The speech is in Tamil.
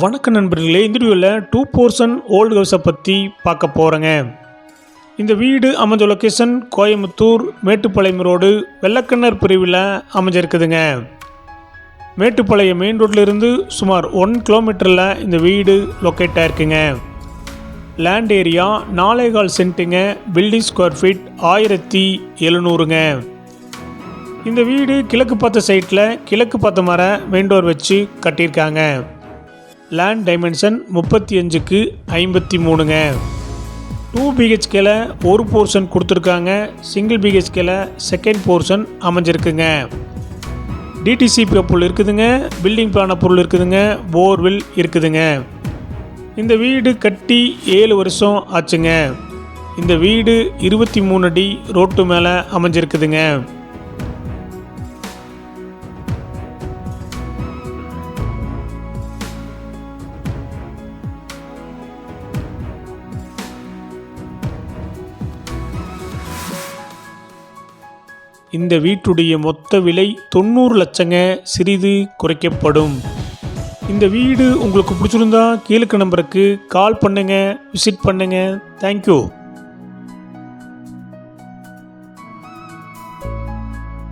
வணக்க நண்பர்களே இந்த வீடியோவில் டூ போர்ஷன் ஓல்டு ஹவுஸை பற்றி பார்க்க போகிறேங்க இந்த வீடு அமைஞ்ச லொக்கேஷன் கோயம்புத்தூர் மேட்டுப்பாளையம் ரோடு வெள்ளக்கண்ணர் பிரிவில் அமைஞ்சிருக்குதுங்க. மேட்டுப்பாளையம் மெயின் ரோட்ல இருந்து சுமார் ஒன் கிலோமீட்டரில் இந்த வீடு லொக்கேட் ஆயிருக்குங்க. லேண்ட் ஏரியா நாலேகால் சென்ட்டுங்க பில்டிங் ஸ்கொயர் ஃபீட் ஆயிரத்தி எழுநூறுங்க. இந்த வீடு கிழக்கு பார்த்த சைட்டில் கிழக்கு பார்த்த மர மெயின் டோர் வச்சு கட்டியிருக்காங்க. லேண்ட் டைமென்ஷன் முப்பத்தி அஞ்சுக்கு ஐம்பத்தி மூணுங்க டூ பிஹெச்கேல ஒரு போர்ஷன் கொடுத்துருக்காங்க. சிங்கிள் பிஹெச்கேல செகண்ட் போர்ஷன் அமைஞ்சிருக்குங்க. டிடிசி பொருள் இருக்குதுங்க. பில்டிங் பிளான பொருள் இருக்குதுங்க. போர்வில் இருக்குதுங்க. இந்த வீடு கட்டி ஏழு வருஷம் ஆச்சுங்க. இந்த வீடு இருபத்தி மூணு அடி ரோட்டு மேலே அமைஞ்சிருக்குதுங்க. இந்த வீட்டுடைய மொத்த விலை தொண்ணூறு லட்சங்க. சிறிது குறைக்கப்படும். இந்த வீடு உங்களுக்கு பிடிச்சிருந்தா கீழுக்கு நம்பருக்கு கால் பண்ணுங்கள் விசிட் பண்ணுங்கள் தேங்க்யூ